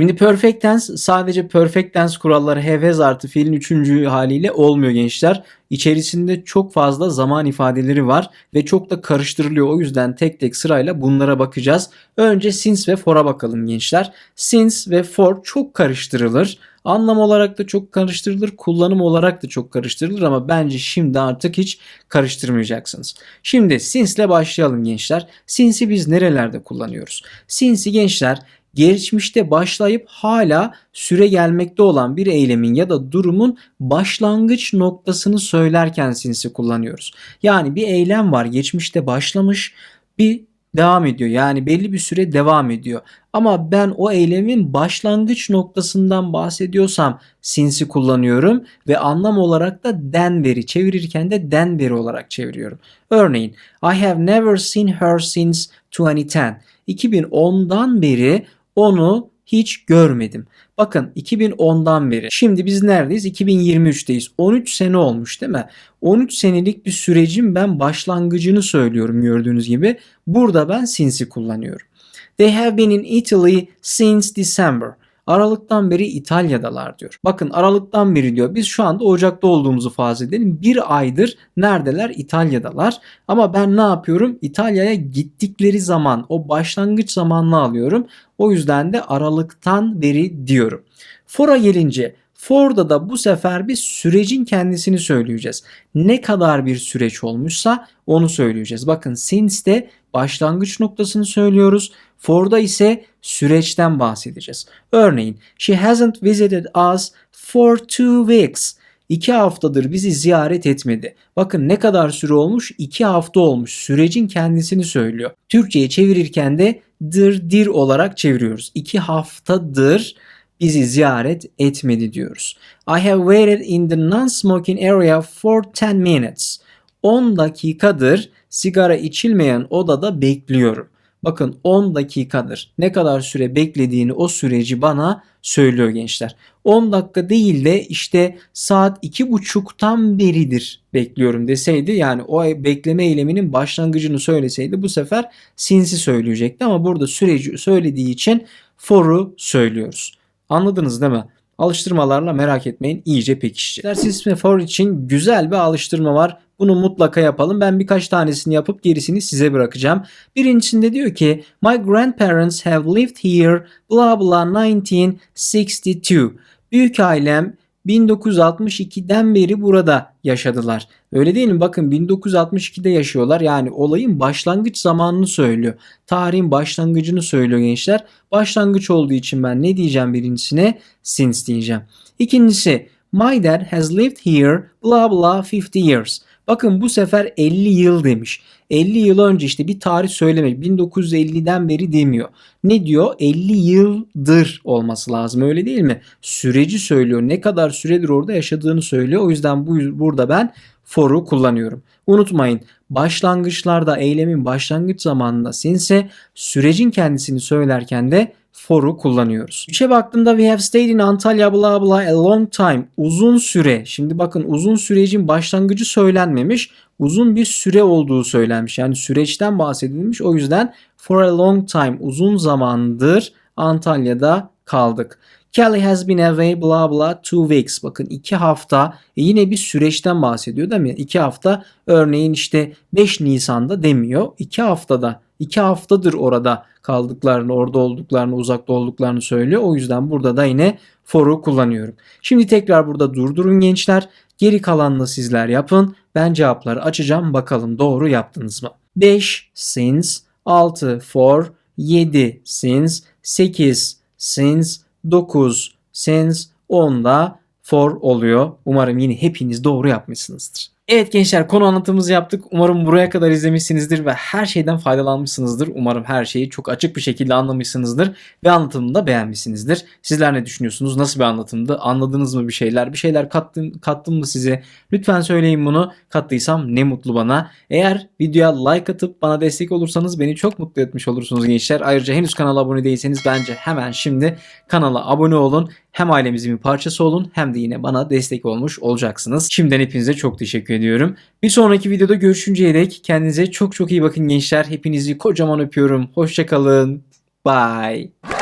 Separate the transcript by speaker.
Speaker 1: Şimdi perfect tense sadece perfect tense kuralları has artı fiilin üçüncü haliyle olmuyor gençler. İçerisinde çok fazla zaman ifadeleri var ve çok da karıştırılıyor. O yüzden tek tek sırayla bunlara bakacağız. Önce since ve for'a bakalım gençler. Since ve for çok karıştırılır. Anlam olarak da çok karıştırılır, kullanım olarak da çok karıştırılır ama bence şimdi artık hiç karıştırmayacaksınız. Şimdi since ile başlayalım gençler. Since'i biz nerelerde kullanıyoruz? Since'i gençler geçmişte başlayıp hala süre gelmekte olan bir eylemin ya da durumun başlangıç noktasını söylerken since'i kullanıyoruz. Yani bir eylem var geçmişte başlamış bir devam ediyor. Yani belli bir süre devam ediyor. Ama ben o eylemin başlangıç noktasından bahsediyorsam since'i kullanıyorum ve anlam olarak da den veri çevirirken de den veri olarak çeviriyorum. Örneğin I have never seen her since 2010. 2010'dan beri onu hiç görmedim. Bakın 2010'dan beri. Şimdi biz neredeyiz? 2023'teyiz. 13 sene olmuş değil mi? 13 senelik bir sürecin ben başlangıcını söylüyorum gördüğünüz gibi. Burada ben since'i kullanıyorum. They have been in Italy since December. Aralıktan beri İtalya'dalar diyor. Bakın Aralıktan beri diyor. Biz şu anda Ocak'ta olduğumuzu farz edelim. Bir aydır neredeler? İtalya'dalar. Ama ben ne yapıyorum? İtalya'ya gittikleri zaman o başlangıç zamanını alıyorum. O yüzden de Aralıktan beri diyorum. For'a gelince For'da da bu sefer bir sürecin kendisini söyleyeceğiz. Ne kadar bir süreç olmuşsa onu söyleyeceğiz. Bakın since'de başlangıç noktasını söylüyoruz. For'da ise süreçten bahsedeceğiz. Örneğin she hasn't visited us for two weeks. İki haftadır bizi ziyaret etmedi. Bakın ne kadar süre olmuş? İki hafta olmuş. Sürecin kendisini söylüyor. Türkçe'ye çevirirken de dır dir olarak çeviriyoruz. İki haftadır bizi ziyaret etmedi diyoruz. I have waited in the non-smoking area for 10 minutes. 10 dakikadır sigara içilmeyen odada bekliyorum. Bakın 10 dakikadır ne kadar süre beklediğini o süreci bana söylüyor gençler. 10 dakika değil de işte saat 2.30'tan beridir bekliyorum deseydi yani o bekleme eyleminin başlangıcını söyleseydi bu sefer sinsi söyleyecekti ama burada süreci söylediği için for'u söylüyoruz. Anladınız değil mi? Alıştırmalarla merak etmeyin iyice pekişecek. Since ve for için güzel bir alıştırma var. Bunu mutlaka yapalım. Ben birkaç tanesini yapıp gerisini size bırakacağım. Birincisinde diyor ki My grandparents have lived here blah blah 1962. Büyük ailem 1962'den beri burada yaşadılar. Öyle değil mi? Bakın 1962'de yaşıyorlar. Yani olayın başlangıç zamanını söylüyor. Tarihin başlangıcını söylüyor gençler. Başlangıç olduğu için ben ne diyeceğim birincisine? Since diyeceğim. İkincisi My dad has lived here blah blah 50 years. Bakın bu sefer 50 yıl demiş. 50 yıl önce işte bir tarih söylemek. 1950'den beri demiyor. Ne diyor? 50 yıldır olması lazım öyle değil mi? Süreci söylüyor. Ne kadar süredir orada yaşadığını söylüyor. O yüzden bu burada ben for'u kullanıyorum. Unutmayın başlangıçlarda eylemin başlangıç zamanında sinse sürecin kendisini söylerken de for'u kullanıyoruz. Üçe baktığımda we have stayed in Antalya blah blah a long time. Uzun süre. Şimdi bakın uzun sürecin başlangıcı söylenmemiş. Uzun bir süre olduğu söylenmiş. Yani süreçten bahsedilmiş. O yüzden for a long time uzun zamandır Antalya'da kaldık. Kelly has been away blah blah two weeks. Bakın iki hafta e yine bir süreçten bahsediyor değil mi? İki hafta örneğin işte 5 Nisan'da demiyor. İki haftada iki haftadır orada kaldıklarını, orada olduklarını, uzakta olduklarını söylüyor. O yüzden burada da yine for'u kullanıyorum. Şimdi tekrar burada durdurun gençler. Geri kalanını sizler yapın. Ben cevapları açacağım. Bakalım doğru yaptınız mı? 5 since, 6 for, 7 since, 8 since, 9 since, 10 da for oluyor. Umarım yine hepiniz doğru yapmışsınızdır. Evet gençler konu anlatımımızı yaptık. Umarım buraya kadar izlemişsinizdir ve her şeyden faydalanmışsınızdır. Umarım her şeyi çok açık bir şekilde anlamışsınızdır ve anlatımını da beğenmişsinizdir. Sizler ne düşünüyorsunuz? Nasıl bir anlatımdı? Anladınız mı bir şeyler? Bir şeyler kattım, kattım mı size? Lütfen söyleyin bunu. Kattıysam ne mutlu bana. Eğer videoya like atıp bana destek olursanız beni çok mutlu etmiş olursunuz gençler. Ayrıca henüz kanala abone değilseniz bence hemen şimdi kanala abone olun. Hem ailemizin bir parçası olun hem de yine bana destek olmuş olacaksınız. Şimdiden hepinize çok teşekkür ediyorum. Bir sonraki videoda görüşünceye dek kendinize çok çok iyi bakın gençler. Hepinizi kocaman öpüyorum. Hoşçakalın. Bye.